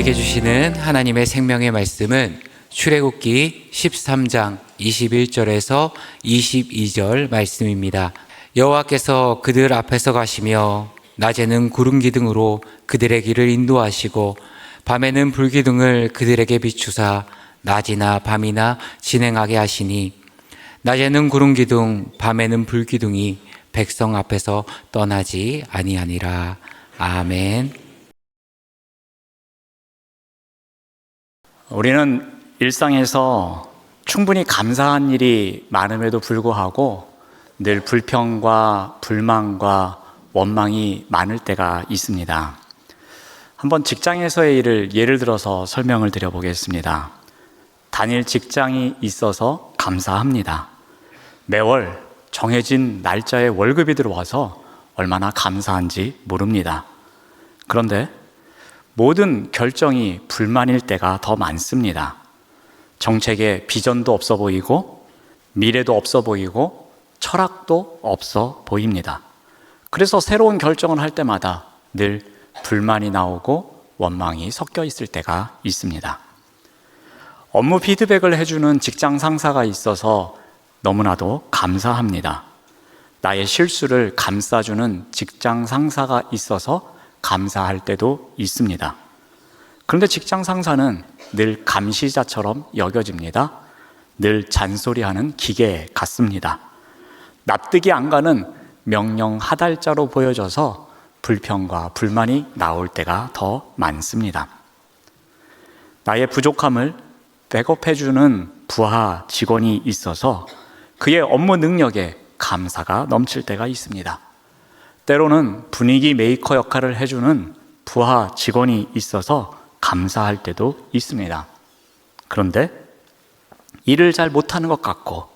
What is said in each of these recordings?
우리에게 주시는 하나님의 생명의 말씀은 출애굽기 13장 21절에서 22절 말씀입니다. 여호와께서 그들 앞에서 가시며 낮에는 구름 기둥으로 그들의 길을 인도하시고 밤에는 불 기둥을 그들에게 비추사 낮이나 밤이나 진행하게 하시니 낮에는 구름 기둥 밤에는 불 기둥이 백성 앞에서 떠나지 아니하니라. 아멘. 우리는 일상에서 충분히 감사한 일이 많음에도 불구하고 늘 불평과 불만과 원망이 많을 때가 있습니다. 한번 직장에서의 일을 예를 들어서 설명을 드려보겠습니다. 단일 직장이 있어서 감사합니다. 매월 정해진 날짜에 월급이 들어와서 얼마나 감사한지 모릅니다. 그런데 모든 결정이 불만일 때가 더 많습니다. 정책에 비전도 없어 보이고 미래도 없어 보이고 철학도 없어 보입니다. 그래서 새로운 결정을 할 때마다 늘 불만이 나오고 원망이 섞여 있을 때가 있습니다. 업무 피드백을 해주는 직장 상사가 있어서 너무나도 감사합니다. 나의 실수를 감싸주는 직장 상사가 있어서 감사할 때도 있습니다. 그런데 직장 상사는 늘 감시자처럼 여겨집니다. 늘 잔소리하는 기계 같습니다. 납득이 안 가는 명령 하달자로 보여져서 불평과 불만이 나올 때가 더 많습니다. 나의 부족함을 백업해주는 부하 직원이 있어서 그의 업무 능력에 감사가 넘칠 때가 있습니다. 때로는 분위기 메이커 역할을 해주는 부하 직원이 있어서 감사할 때도 있습니다. 그런데 일을 잘 못하는 것 같고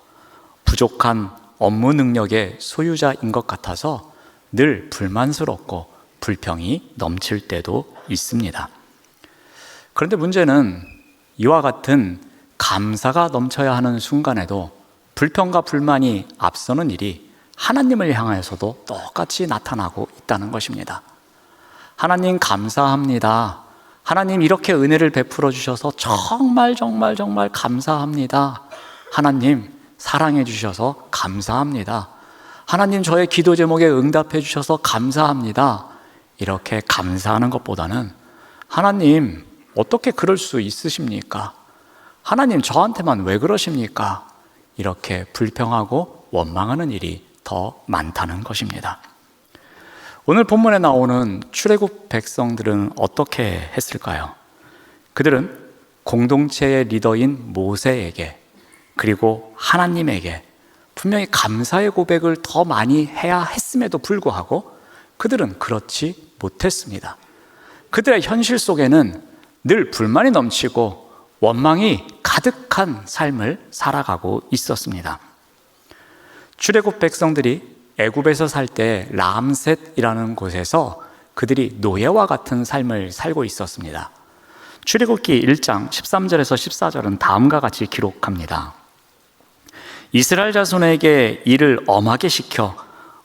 부족한 업무 능력의 소유자인 것 같아서 늘 불만스럽고 불평이 넘칠 때도 있습니다. 그런데 문제는 이와 같은 감사가 넘쳐야 하는 순간에도 불평과 불만이 앞서는 일이 하나님을 향하여서도 똑같이 나타나고 있다는 것입니다. 하나님 감사합니다. 하나님 이렇게 은혜를 베풀어 주셔서 정말 정말 정말 감사합니다. 하나님 사랑해 주셔서 감사합니다. 하나님 저의 기도 제목에 응답해 주셔서 감사합니다. 이렇게 감사하는 것보다는 하나님 어떻게 그럴 수 있으십니까? 하나님 저한테만 왜 그러십니까? 이렇게 불평하고 원망하는 일이 더 많다는 것입니다. 오늘 본문에 나오는 출애굽 백성들은 어떻게 했을까요? 그들은 공동체의 리더인 모세에게 그리고 하나님에게 분명히 감사의 고백을 더 많이 해야 했음에도 불구하고 그들은 그렇지 못했습니다. 그들의 현실 속에는 늘 불만이 넘치고 원망이 가득한 삶을 살아가고 있었습니다. 출애굽 백성들이 애굽에서 살 때 람셋이라는 곳에서 그들이 노예와 같은 삶을 살고 있었습니다. 출애굽기 1장 13절에서 14절은 다음과 같이 기록합니다. 이스라엘 자손에게 일을 엄하게 시켜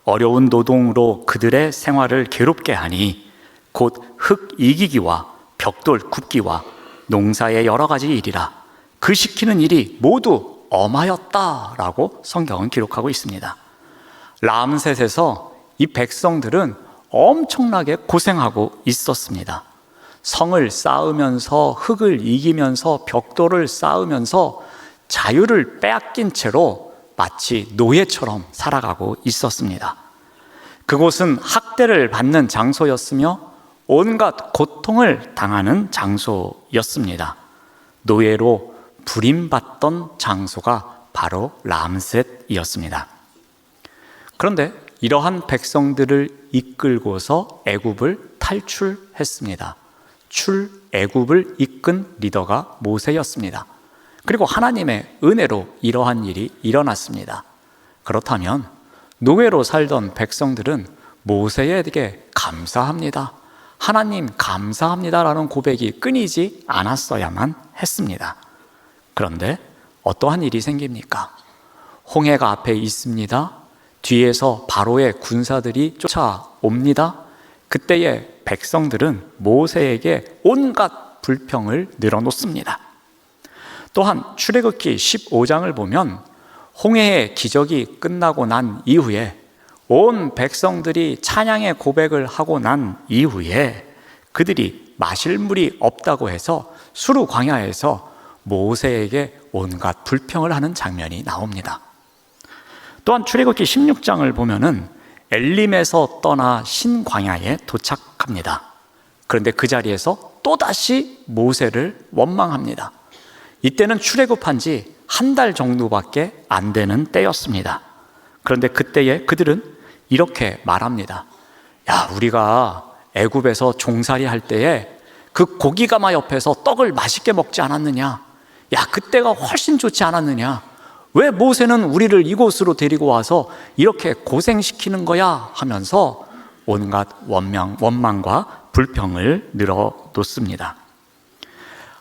어려운 노동으로 그들의 생활을 괴롭게 하니 곧 흙 이기기와 벽돌 굽기와 농사의 여러 가지 일이라 그 시키는 일이 모두 엄하였다라고 성경은 기록하고 있습니다. 람셋에서 이 백성들은 엄청나게 고생하고 있었습니다. 성을 쌓으면서 흙을 이기면서 벽돌을 쌓으면서 자유를 빼앗긴 채로 마치 노예처럼 살아가고 있었습니다. 그곳은 학대를 받는 장소였으며 온갖 고통을 당하는 장소였습니다. 노예로 불임받던 장소가 바로 람셋이었습니다. 그런데 이러한 백성들을 이끌고서 애굽을 탈출했습니다. 출애굽을 이끈 리더가 모세였습니다. 그리고 하나님의 은혜로 이러한 일이 일어났습니다. 그렇다면 노예로 살던 백성들은 모세에게 감사합니다. 하나님 감사합니다라는 고백이 끊이지 않았어야만 했습니다. 그런데 어떠한 일이 생깁니까? 홍해가 앞에 있습니다. 뒤에서 바로의 군사들이 쫓아옵니다. 그때의 백성들은 모세에게 온갖 불평을 늘어놓습니다. 또한 출애굽기 15장을 보면 홍해의 기적이 끝나고 난 이후에 온 백성들이 찬양의 고백을 하고 난 이후에 그들이 마실 물이 없다고 해서 수루 광야에서 모세에게 온갖 불평을 하는 장면이 나옵니다. 또한 출애굽기 16장을 보면은 엘림에서 떠나 신광야에 도착합니다. 그런데 그 자리에서 또다시 모세를 원망합니다. 이때는 출애굽한 지 한 달 정도밖에 안 되는 때였습니다. 그런데 그때에 그들은 이렇게 말합니다. 야, 우리가 애굽에서 종살이 할 때에 그 고기가마 옆에서 떡을 맛있게 먹지 않았느냐? 야, 그때가 훨씬 좋지 않았느냐? 왜 모세는 우리를 이곳으로 데리고 와서 이렇게 고생시키는 거야? 하면서 온갖 원망, 원망과 불평을 늘어놓습니다.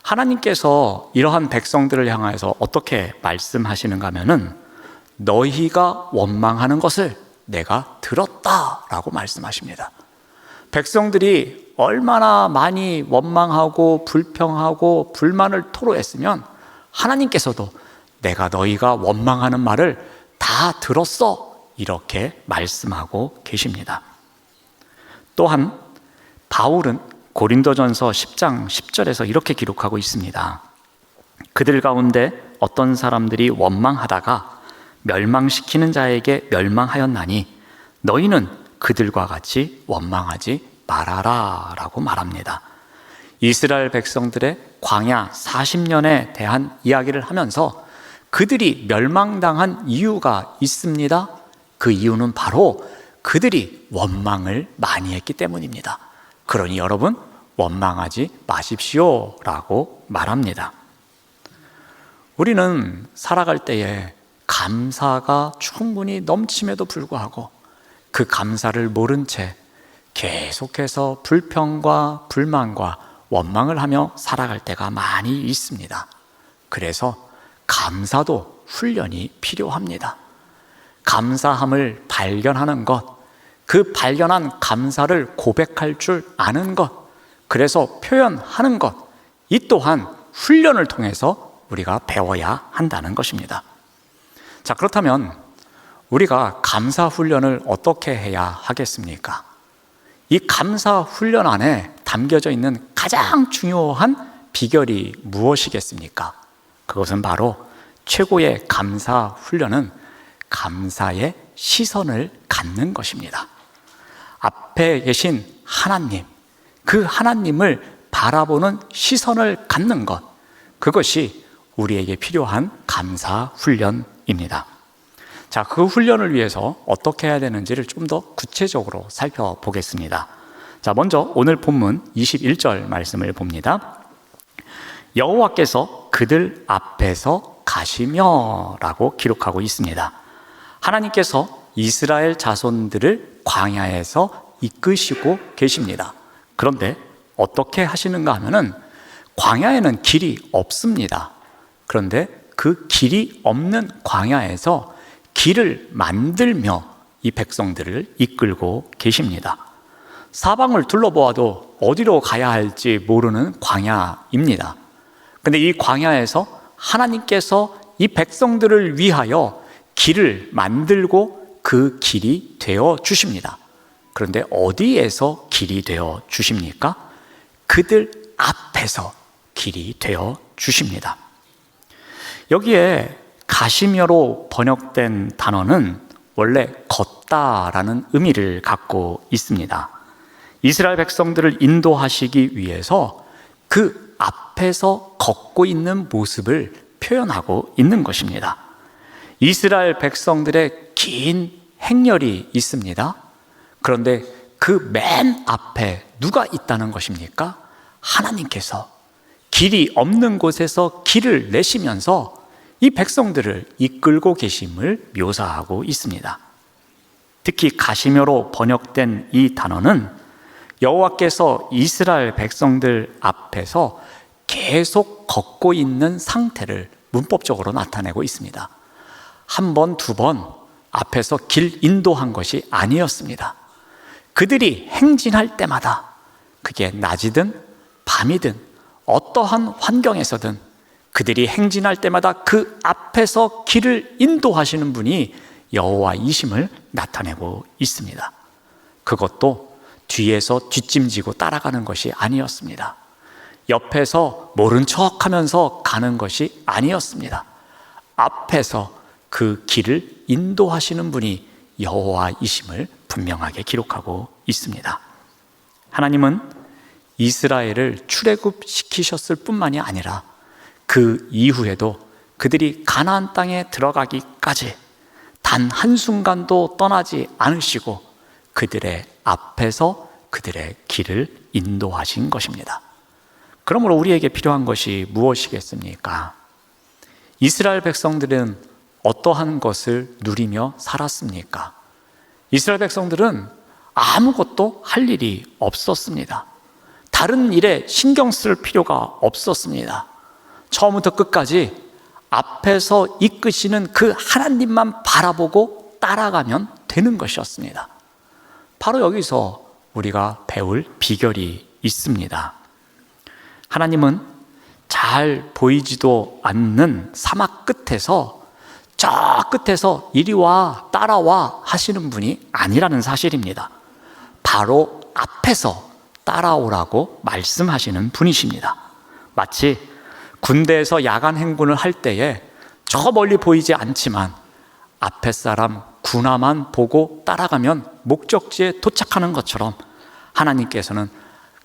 하나님께서 이러한 백성들을 향하여서 어떻게 말씀하시는가 하면은 너희가 원망하는 것을 내가 들었다라고 말씀하십니다. 백성들이 얼마나 많이 원망하고 불평하고 불만을 토로했으면 하나님께서도 내가 너희가 원망하는 말을 다 들었어. 이렇게 말씀하고 계십니다. 또한 바울은 고린도전서 10장 10절에서 이렇게 기록하고 있습니다. 그들 가운데 어떤 사람들이 원망하다가 멸망시키는 자에게 멸망하였나니 너희는 그들과 같이 원망하지 말아라 라고 말합니다. 이스라엘 백성들의 광야 40년에 대한 이야기를 하면서 그들이 멸망당한 이유가 있습니다. 그 이유는 바로 그들이 원망을 많이 했기 때문입니다. 그러니 여러분, 원망하지 마십시오. 라고 말합니다. 우리는 살아갈 때에 감사가 충분히 넘침에도 불구하고 그 감사를 모른 채 계속해서 불평과 불만과 원망을 하며 살아갈 때가 많이 있습니다. 그래서 감사도 훈련이 필요합니다. 감사함을 발견하는 것, 그 발견한 감사를 고백할 줄 아는 것, 그래서 표현하는 것, 이 또한 훈련을 통해서 우리가 배워야 한다는 것입니다. 자, 그렇다면 우리가 감사 훈련을 어떻게 해야 하겠습니까? 이 감사 훈련 안에 담겨져 있는 가장 중요한 비결이 무엇이겠습니까? 그것은 바로 최고의 감사 훈련은 감사의 시선을 갖는 것입니다. 앞에 계신 하나님, 그 하나님을 바라보는 시선을 갖는 것, 그것이 우리에게 필요한 감사 훈련입니다. 자, 그 훈련을 위해서 어떻게 해야 되는지를 좀 더 구체적으로 살펴보겠습니다. 자, 먼저 오늘 본문 21절 말씀을 봅니다. 여호와께서 그들 앞에서 가시며라고 기록하고 있습니다. 하나님께서 이스라엘 자손들을 광야에서 이끄시고 계십니다. 그런데 어떻게 하시는가 하면은 광야에는 길이 없습니다. 그런데 그 길이 없는 광야에서 길을 만들며 이 백성들을 이끌고 계십니다. 사방을 둘러보아도 어디로 가야 할지 모르는 광야입니다. 근데 이 광야에서 하나님께서 이 백성들을 위하여 길을 만들고 그 길이 되어 주십니다. 그런데 어디에서 길이 되어 주십니까? 그들 앞에서 길이 되어 주십니다. 여기에 가시며로 번역된 단어는 원래 걷다라는 의미를 갖고 있습니다. 이스라엘 백성들을 인도하시기 위해서 그 앞에서 걷고 있는 모습을 표현하고 있는 것입니다. 이스라엘 백성들의 긴 행렬이 있습니다. 그런데 그 맨 앞에 누가 있다는 것입니까? 하나님께서 길이 없는 곳에서 길을 내시면서 이 백성들을 이끌고 계심을 묘사하고 있습니다. 특히 가시며로 번역된 이 단어는 여호와께서 이스라엘 백성들 앞에서 계속 걷고 있는 상태를 문법적으로 나타내고 있습니다. 한 번, 두 번 앞에서 길 인도한 것이 아니었습니다. 그들이 행진할 때마다 그게 낮이든 밤이든 어떠한 환경에서든 그들이 행진할 때마다 그 앞에서 길을 인도하시는 분이 여호와이심을 나타내고 있습니다. 그것도 뒤에서 뒷짐지고 따라가는 것이 아니었습니다. 옆에서 모른 척 하면서 가는 것이 아니었습니다. 앞에서 그 길을 인도하시는 분이 여호와이심을 분명하게 기록하고 있습니다. 하나님은 이스라엘을 출애굽시키셨을 뿐만이 아니라 그 이후에도 그들이 가나안 땅에 들어가기까지 단 한순간도 떠나지 않으시고 그들의 앞에서 그들의 길을 인도하신 것입니다. 그러므로 우리에게 필요한 것이 무엇이겠습니까? 이스라엘 백성들은 어떠한 것을 누리며 살았습니까? 이스라엘 백성들은 아무것도 할 일이 없었습니다. 다른 일에 신경 쓸 필요가 없었습니다. 처음부터 끝까지 앞에서 이끄시는 그 하나님만 바라보고 따라가면 되는 것이었습니다. 바로 여기서 우리가 배울 비결이 있습니다. 하나님은 잘 보이지도 않는 사막 끝에서 저 끝에서 이리 와, 따라와 하시는 분이 아니라는 사실입니다. 바로 앞에서 따라오라고 말씀하시는 분이십니다. 마치 군대에서 야간 행군을 할 때에 저 멀리 보이지 않지만 앞에 사람 군화만 보고 따라가면 목적지에 도착하는 것처럼 하나님께서는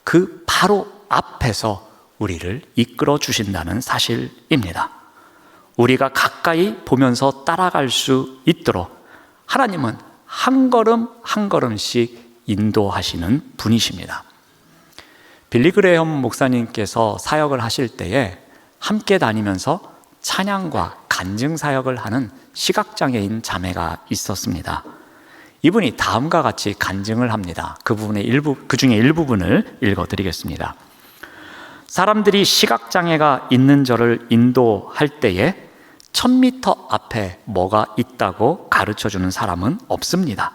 그 바로 앞에서 우리를 이끌어 주신다는 사실입니다. 우리가 가까이 보면서 따라갈 수 있도록 하나님은 한 걸음 한 걸음씩 인도하시는 분이십니다. 빌리그레엄 목사님께서 사역을 하실 때에 함께 다니면서 찬양과 간증 사역을 하는 시각장애인 자매가 있었습니다. 이분이 다음과 같이 간증을 합니다. 그 부분의 일부, 그 중에 일부분을 읽어드리겠습니다. 사람들이 시각장애가 있는 저를 인도할 때에 1000m 앞에 뭐가 있다고 가르쳐 주는 사람은 없습니다.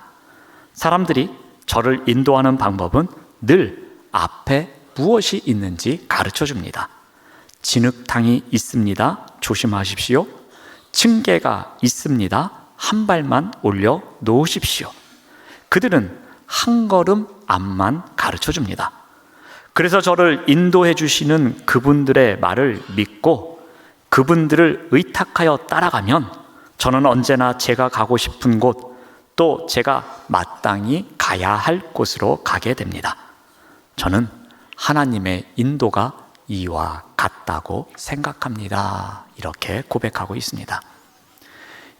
사람들이 저를 인도하는 방법은 늘 앞에 무엇이 있는지 가르쳐 줍니다. 진흙탕이 있습니다. 조심하십시오. 층계가 있습니다. 한 발만 올려 놓으십시오. 그들은 한 걸음 앞만 가르쳐 줍니다. 그래서 저를 인도해 주시는 그분들의 말을 믿고 그분들을 의탁하여 따라가면 저는 언제나 제가 가고 싶은 곳 또 제가 마땅히 가야 할 곳으로 가게 됩니다. 저는 하나님의 인도가 이와 같다고 생각합니다. 이렇게 고백하고 있습니다.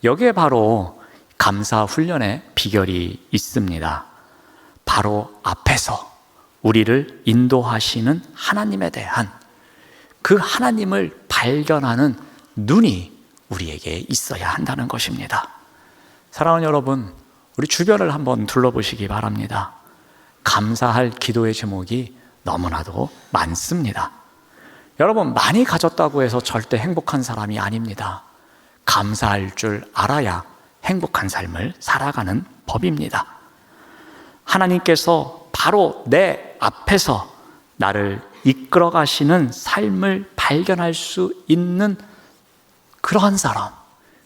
여기에 바로 감사 훈련의 비결이 있습니다. 바로 앞에서 우리를 인도하시는 하나님에 대한 그 하나님을 발견하는 눈이 우리에게 있어야 한다는 것입니다. 사랑하는 여러분, 우리 주변을 한번 둘러보시기 바랍니다. 감사할 기도의 제목이 너무나도 많습니다. 여러분, 많이 가졌다고 해서 절대 행복한 사람이 아닙니다. 감사할 줄 알아야 행복한 삶을 살아가는 법입니다. 하나님께서 바로 내 앞에서 나를 이끌어 가시는 삶을 발견할 수 있는 그러한 사람,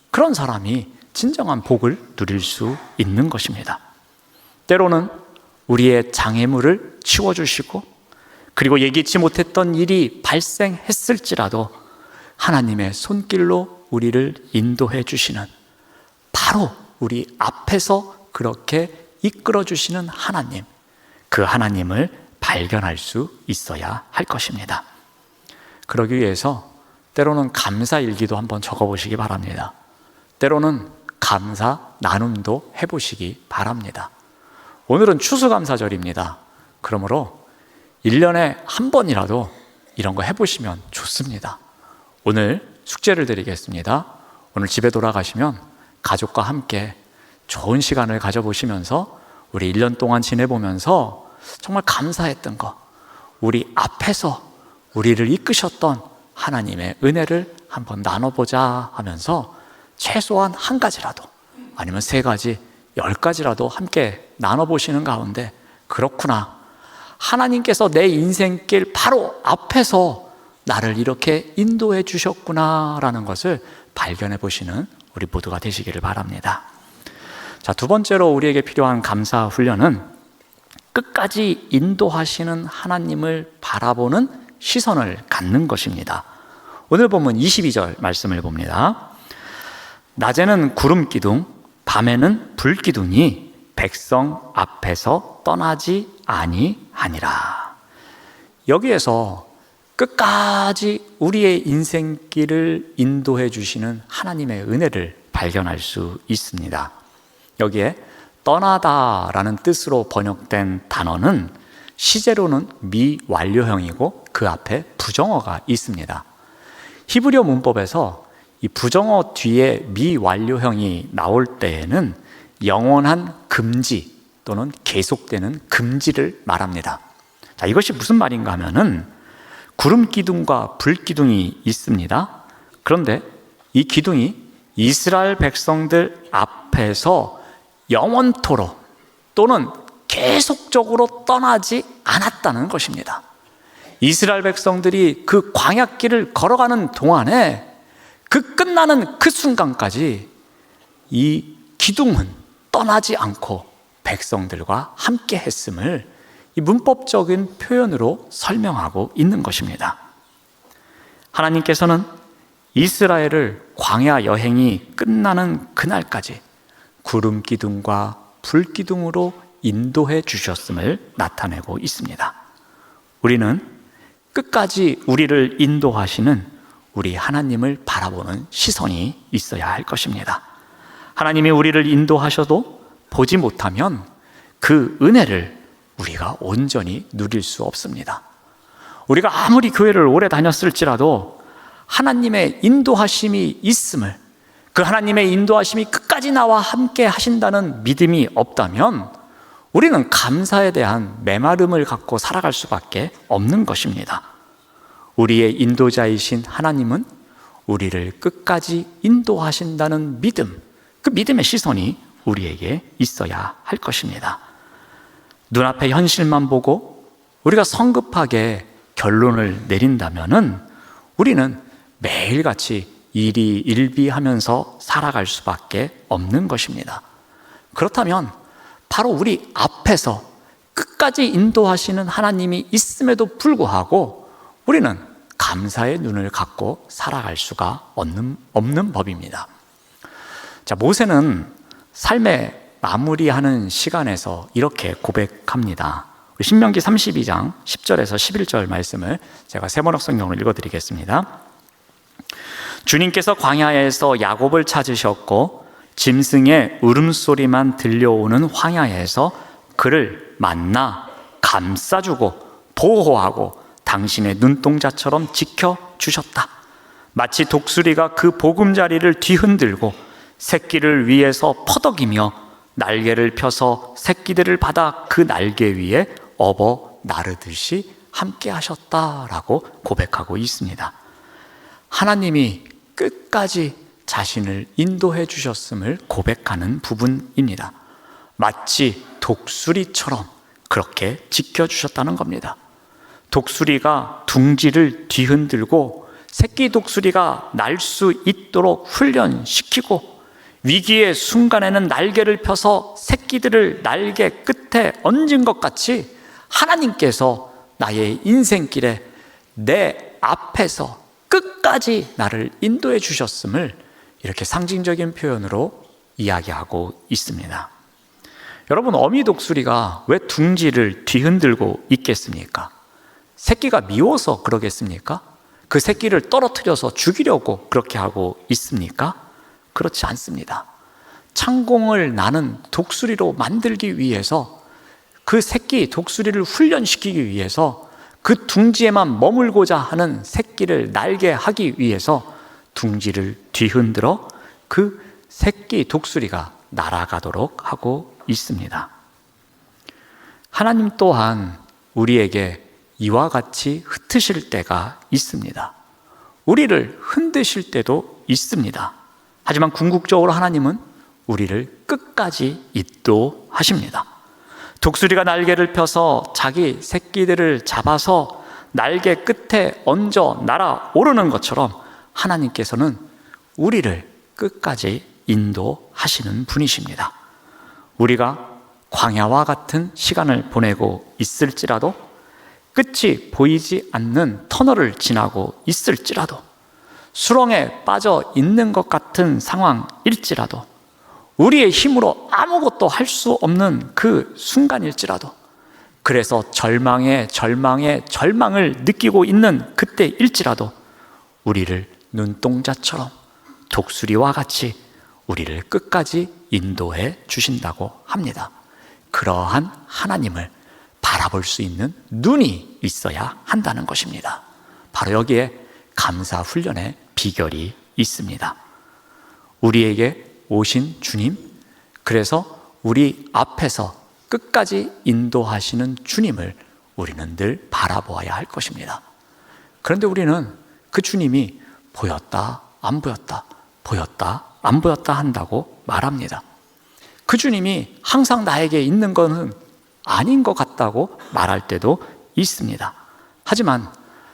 그런 사람이 진정한 복을 누릴 수 있는 것입니다. 때로는 우리의 장애물을 치워주시고, 그리고 예기치 못했던 일이 발생했을지라도 하나님의 손길로 우리를 인도해 주시는 바로 우리 앞에서 그렇게 이끌어 주시는 하나님, 그 하나님을 발견할 수 있어야 할 것입니다. 그러기 위해서 때로는 감사 일기도 한번 적어 보시기 바랍니다. 때로는 감사 나눔도 해 보시기 바랍니다. 오늘은 추수감사절입니다. 그러므로 1년에 한 번이라도 이런 거 해보시면 좋습니다. 오늘 숙제를 드리겠습니다. 오늘 집에 돌아가시면 가족과 함께 좋은 시간을 가져보시면서 우리 1년 동안 지내보면서 정말 감사했던 거, 우리 앞에서 우리를 이끄셨던 하나님의 은혜를 한번 나눠보자 하면서 최소한 한 가지라도 아니면 세 가지, 열 가지라도 함께 나눠보시는 가운데 그렇구나. 하나님께서 내 인생길 바로 앞에서 나를 이렇게 인도해 주셨구나라는 것을 발견해 보시는 우리 모두가 되시기를 바랍니다. 자, 두 번째로 우리에게 필요한 감사 훈련은 끝까지 인도하시는 하나님을 바라보는 시선을 갖는 것입니다. 오늘 보면 22절 말씀을 봅니다. 낮에는 구름 기둥, 밤에는 불 기둥이 백성 앞에서 떠나지 아니 하니라. 여기에서 끝까지 우리의 인생길을 인도해 주시는 하나님의 은혜를 발견할 수 있습니다. 여기에 떠나다라는 뜻으로 번역된 단어는 시제로는 미완료형이고 그 앞에 부정어가 있습니다. 히브리어 문법에서 이 부정어 뒤에 미완료형이 나올 때에는 영원한 금지 또는 계속되는 금지를 말합니다. 자, 이것이 무슨 말인가 하면은 구름 기둥과 불 기둥이 있습니다. 그런데 이 기둥이 이스라엘 백성들 앞에서 영원토록 또는 계속적으로 떠나지 않았다는 것입니다. 이스라엘 백성들이 그 광야길을 걸어가는 동안에 그 끝나는 그 순간까지 이 기둥은 떠나지 않고 백성들과 함께 했음을 이 문법적인 표현으로 설명하고 있는 것입니다. 하나님께서는 이스라엘을 광야 여행이 끝나는 그날까지 구름 기둥과 불 기둥으로 인도해 주셨음을 나타내고 있습니다. 우리는 끝까지 우리를 인도하시는 우리 하나님을 바라보는 시선이 있어야 할 것입니다. 하나님이 우리를 인도하셔도 보지 못하면 그 은혜를 우리가 온전히 누릴 수 없습니다. 우리가 아무리 교회를 오래 다녔을지라도 하나님의 인도하심이 있음을 그 하나님의 인도하심이 끝까지 나와 함께 하신다는 믿음이 없다면 우리는 감사에 대한 메마름을 갖고 살아갈 수밖에 없는 것입니다. 우리의 인도자이신 하나님은 우리를 끝까지 인도하신다는 믿음, 그 믿음의 시선이 우리에게 있어야 할 것입니다. 눈앞의 현실만 보고 우리가 성급하게 결론을 내린다면은 우리는 매일같이 일이 일비하면서 살아갈 수밖에 없는 것입니다. 그렇다면 바로 우리 앞에서 끝까지 인도하시는 하나님이 있음에도 불구하고 우리는 감사의 눈을 갖고 살아갈 수가 없는, 없는 법입니다. 자, 모세는 삶의 마무리하는 시간에서 이렇게 고백합니다. 신명기 32장 10절에서 11절 말씀을 제가 세번역 성경을 읽어드리겠습니다. 주님께서 광야에서 야곱을 찾으셨고 짐승의 울음소리만 들려오는 황야에서 그를 만나 감싸주고 보호하고 당신의 눈동자처럼 지켜주셨다. 마치 독수리가 그 보금자리를 뒤흔들고 새끼를 위해서 퍼덕이며 날개를 펴서 새끼들을 받아 그 날개 위에 업어 나르듯이 함께 하셨다라고 고백하고 있습니다. 하나님이 끝까지 자신을 인도해 주셨음을 고백하는 부분입니다. 마치 독수리처럼 그렇게 지켜주셨다는 겁니다. 독수리가 둥지를 뒤흔들고 새끼 독수리가 날 수 있도록 훈련시키고 위기의 순간에는 날개를 펴서 새끼들을 날개 끝에 얹은 것 같이 하나님께서 나의 인생길에 내 앞에서 끝까지 나를 인도해 주셨음을 이렇게 상징적인 표현으로 이야기하고 있습니다. 여러분, 어미 독수리가 왜 둥지를 뒤흔들고 있겠습니까? 새끼가 미워서 그러겠습니까? 그 새끼를 떨어뜨려서 죽이려고 그렇게 하고 있습니까? 그렇지 않습니다. 창공을 나는 독수리로 만들기 위해서 그 새끼 독수리를 훈련시키기 위해서 그 둥지에만 머물고자 하는 새끼를 날게 하기 위해서 둥지를 뒤흔들어 그 새끼 독수리가 날아가도록 하고 있습니다. 하나님 또한 우리에게 이와 같이 흩으실 때가 있습니다. 우리를 흔드실 때도 있습니다. 하지만 궁극적으로 하나님은 우리를 끝까지 인도하십니다. 독수리가 날개를 펴서 자기 새끼들을 잡아서 날개 끝에 얹어 날아오르는 것처럼 하나님께서는 우리를 끝까지 인도하시는 분이십니다. 우리가 광야와 같은 시간을 보내고 있을지라도 끝이 보이지 않는 터널을 지나고 있을지라도 수렁에 빠져 있는 것 같은 상황일지라도 우리의 힘으로 아무것도 할 수 없는 그 순간일지라도 그래서 절망에 절망에 절망을 느끼고 있는 그때일지라도 우리를 눈동자처럼 독수리와 같이 우리를 끝까지 인도해 주신다고 합니다. 그러한 하나님을 바라볼 수 있는 눈이 있어야 한다는 것입니다. 바로 여기에 감사 훈련의 비결이 있습니다. 우리에게 오신 주님, 그래서 우리 앞에서 끝까지 인도하시는 주님을 우리는 늘 바라보아야 할 것입니다. 그런데 우리는 그 주님이 보였다, 안 보였다, 보였다, 안 보였다 한다고 말합니다. 그 주님이 항상 나에게 있는 것은 아닌 것 같다고 말할 때도 있습니다. 하지만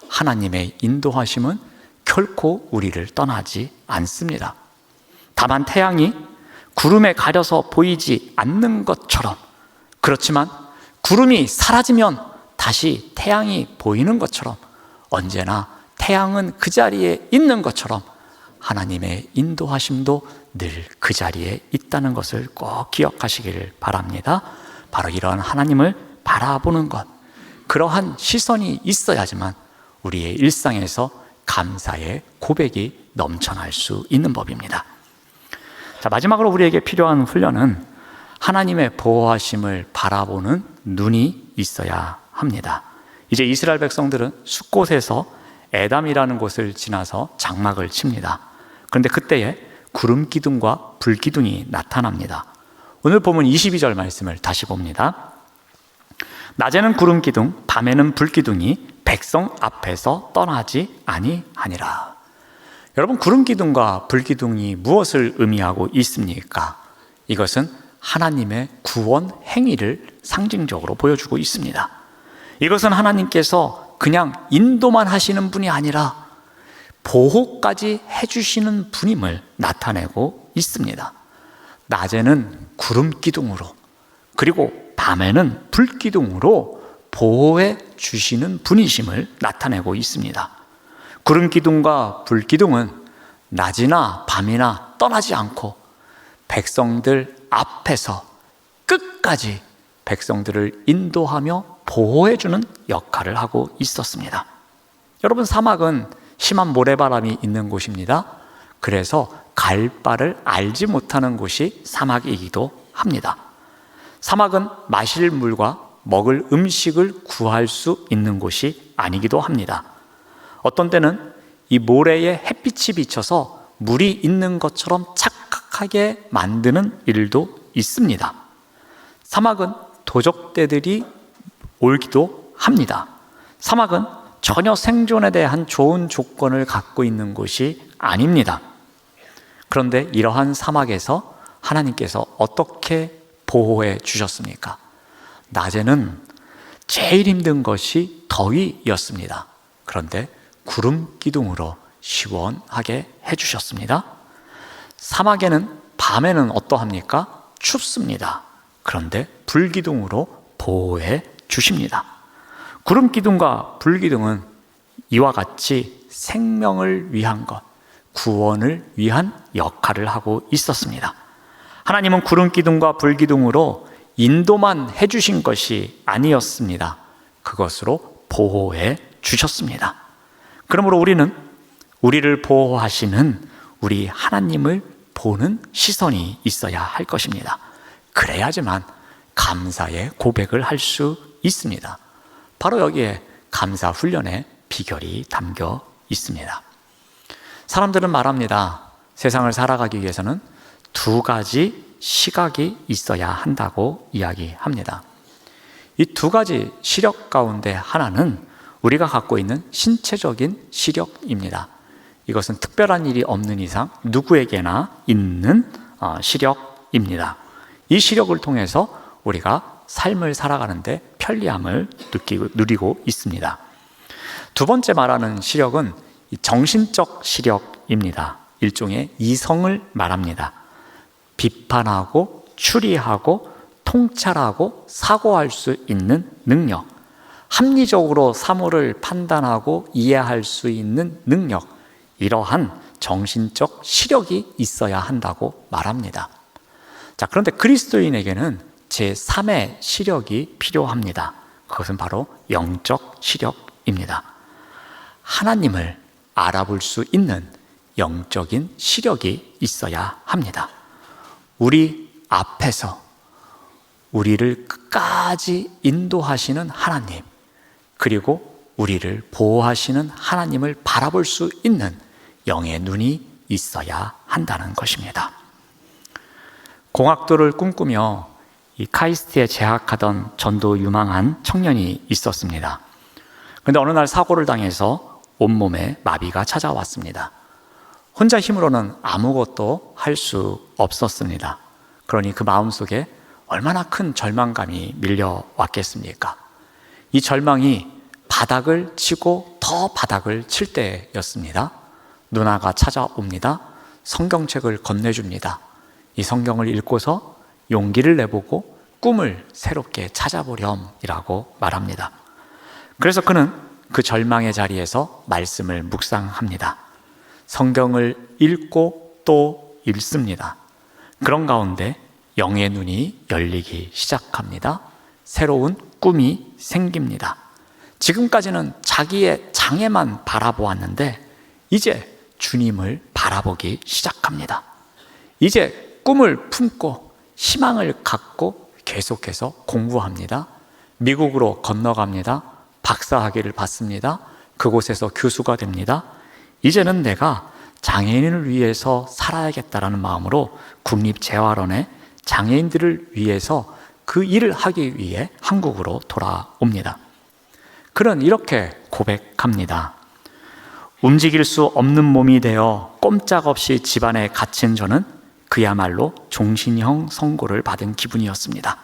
하나님의 인도하심은 결코 우리를 떠나지 않습니다. 다만 태양이 구름에 가려서 보이지 않는 것처럼 그렇지만 구름이 사라지면 다시 태양이 보이는 것처럼 언제나 태양은 그 자리에 있는 것처럼 하나님의 인도하심도 늘 그 자리에 있다는 것을 꼭 기억하시기를 바랍니다. 바로 이러한 하나님을 바라보는 것, 그러한 시선이 있어야지만 우리의 일상에서 감사의 고백이 넘쳐날 수 있는 법입니다. 자, 마지막으로 우리에게 필요한 훈련은 하나님의 보호하심을 바라보는 눈이 있어야 합니다. 이제 이스라엘 백성들은 숲곳에서 에담이라는 곳을 지나서 장막을 칩니다. 그런데 그때에 구름 기둥과 불 기둥이 나타납니다. 오늘 보면 22절 말씀을 다시 봅니다. 낮에는 구름 기둥, 밤에는 불 기둥이 백성 앞에서 떠나지 아니하니라. 여러분 구름 기둥과 불 기둥이 무엇을 의미하고 있습니까? 이것은 하나님의 구원 행위를 상징적으로 보여주고 있습니다. 이것은 하나님께서 그냥 인도만 하시는 분이 아니라 보호까지 해주시는 분임을 나타내고 있습니다. 낮에는 구름 기둥으로 그리고 밤에는 불 기둥으로 보호해 주시는 분이심을 나타내고 있습니다. 구름 기둥과 불 기둥은 낮이나 밤이나 떠나지 않고 백성들 앞에서 끝까지 백성들을 인도하며 보호해 주는 역할을 하고 있었습니다. 여러분 사막은 심한 모래바람이 있는 곳입니다. 그래서 갈 바를 알지 못하는 곳이 사막이기도 합니다. 사막은 마실 물과 먹을 음식을 구할 수 있는 곳이 아니기도 합니다. 어떤 때는 이 모래에 햇빛이 비쳐서 물이 있는 것처럼 착각하게 만드는 일도 있습니다. 사막은 도적대들이 올기도 합니다. 사막은 전혀 생존에 대한 좋은 조건을 갖고 있는 곳이 아닙니다. 그런데 이러한 사막에서 하나님께서 어떻게 보호해 주셨습니까? 낮에는 제일 힘든 것이 더위였습니다. 그런데 구름 기둥으로 시원하게 해 주셨습니다. 사막에는 밤에는 어떠합니까? 춥습니다. 그런데 불기둥으로 보호해 주십니다. 구름 기둥과 불 기둥은 이와 같이 생명을 위한 것, 구원을 위한 역할을 하고 있었습니다. 하나님은 구름 기둥과 불 기둥으로 인도만 해 주신 것이 아니었습니다. 그것으로 보호해 주셨습니다. 그러므로 우리는 우리를 보호하시는 우리 하나님을 보는 시선이 있어야 할 것입니다. 그래야지만 감사의 고백을 할 수 있습니다. 바로 여기에 감사 훈련의 비결이 담겨 있습니다. 사람들은 말합니다. 세상을 살아가기 위해서는 두 가지 시각이 있어야 한다고 이야기합니다. 이 두 가지 시력 가운데 하나는 우리가 갖고 있는 신체적인 시력입니다. 이것은 특별한 일이 없는 이상 누구에게나 있는 어, 시력입니다. 이 시력을 통해서 우리가 삶을 살아가는데 편리함을 느끼고, 누리고 있습니다. 두 번째 말하는 시력은 이 정신적 시력입니다. 일종의 이성을 말합니다. 비판하고 추리하고 통찰하고 사고할 수 있는 능력, 합리적으로 사물을 판단하고 이해할 수 있는 능력, 이러한 정신적 시력이 있어야 한다고 말합니다. 자, 그런데 그리스도인에게는 제3의 시력이 필요합니다. 그것은 바로 영적 시력입니다. 하나님을 알아볼 수 있는 영적인 시력이 있어야 합니다. 우리 앞에서 우리를 끝까지 인도하시는 하나님, 그리고 우리를 보호하시는 하나님을 바라볼 수 있는 영의 눈이 있어야 한다는 것입니다. 공학도를 꿈꾸며 이 카이스트에 재학하던 전도 유망한 청년이 있었습니다. 근데 어느 날 사고를 당해서 온몸에 마비가 찾아왔습니다. 혼자 힘으로는 아무것도 할 수 없었습니다. 그러니 그 마음속에 얼마나 큰 절망감이 밀려왔겠습니까? 이 절망이 바닥을 치고 더 바닥을 칠 때였습니다. 누나가 찾아옵니다. 성경책을 건네줍니다. 이 성경을 읽고서 용기를 내보고 꿈을 새롭게 찾아보렴이라고 말합니다. 그래서 그는 그 절망의 자리에서 말씀을 묵상합니다. 성경을 읽고 또 읽습니다. 그런 가운데 영의 눈이 열리기 시작합니다. 새로운 꿈이 생깁니다. 지금까지는 자기의 장애만 바라보았는데 이제 주님을 바라보기 시작합니다. 이제 꿈을 품고 희망을 갖고 계속해서 공부합니다. 미국으로 건너갑니다. 박사학위를 받습니다. 그곳에서 교수가 됩니다. 이제는 내가 장애인을 위해서 살아야겠다라는 마음으로 국립재활원에 장애인들을 위해서 그 일을 하기 위해 한국으로 돌아옵니다. 그는 이렇게 고백합니다. 움직일 수 없는 몸이 되어 꼼짝없이 집안에 갇힌 저는 그야말로 종신형 선고를 받은 기분이었습니다.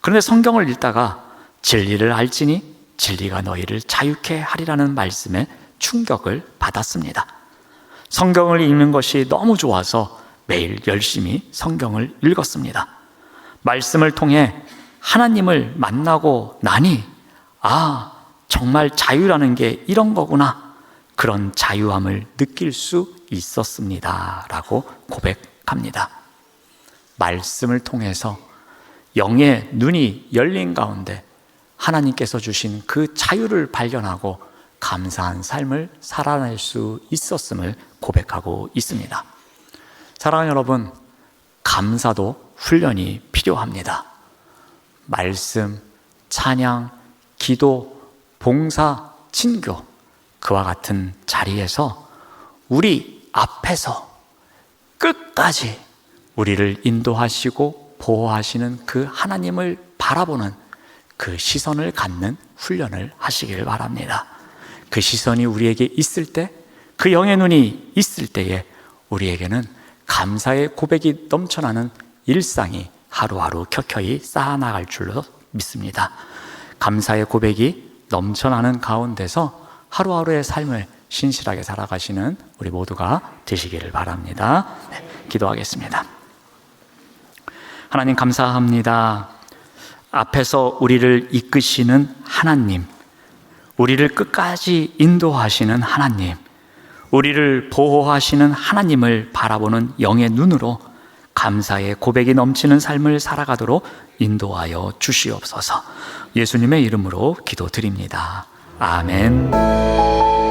그런데 성경을 읽다가 진리를 알지니 진리가 너희를 자유케 하리라는 말씀에 충격을 받았습니다. 성경을 읽는 것이 너무 좋아서 매일 열심히 성경을 읽었습니다. 말씀을 통해 하나님을 만나고 나니, 아, 정말 자유라는 게 이런 거구나. 그런 자유함을 느낄 수 있었습니다. 라고 고백합니다. 말씀을 통해서 영의 눈이 열린 가운데 하나님께서 주신 그 자유를 발견하고 감사한 삶을 살아낼 수 있었음을 고백하고 있습니다. 사랑하는 여러분, 감사도 훈련이 필요합니다. 말씀, 찬양, 기도, 봉사, 친교, 그와 같은 자리에서 우리 앞에서 끝까지 우리를 인도하시고 보호하시는 그 하나님을 바라보는 그 시선을 갖는 훈련을 하시길 바랍니다. 그 시선이 우리에게 있을 때, 그 영의 눈이 있을 때에 우리에게는 감사의 고백이 넘쳐나는 일상이 하루하루 켜켜이 쌓아나갈 줄로 믿습니다. 감사의 고백이 넘쳐나는 가운데서 하루하루의 삶을 신실하게 살아가시는 우리 모두가 되시기를 바랍니다. 네, 기도하겠습니다. 하나님 감사합니다. 앞에서 우리를 이끄시는 하나님, 우리를 끝까지 인도하시는 하나님, 우리를 보호하시는 하나님을 바라보는 영의 눈으로 감사의 고백이 넘치는 삶을 살아가도록 인도하여 주시옵소서. 예수님의 이름으로 기도드립니다. 아멘.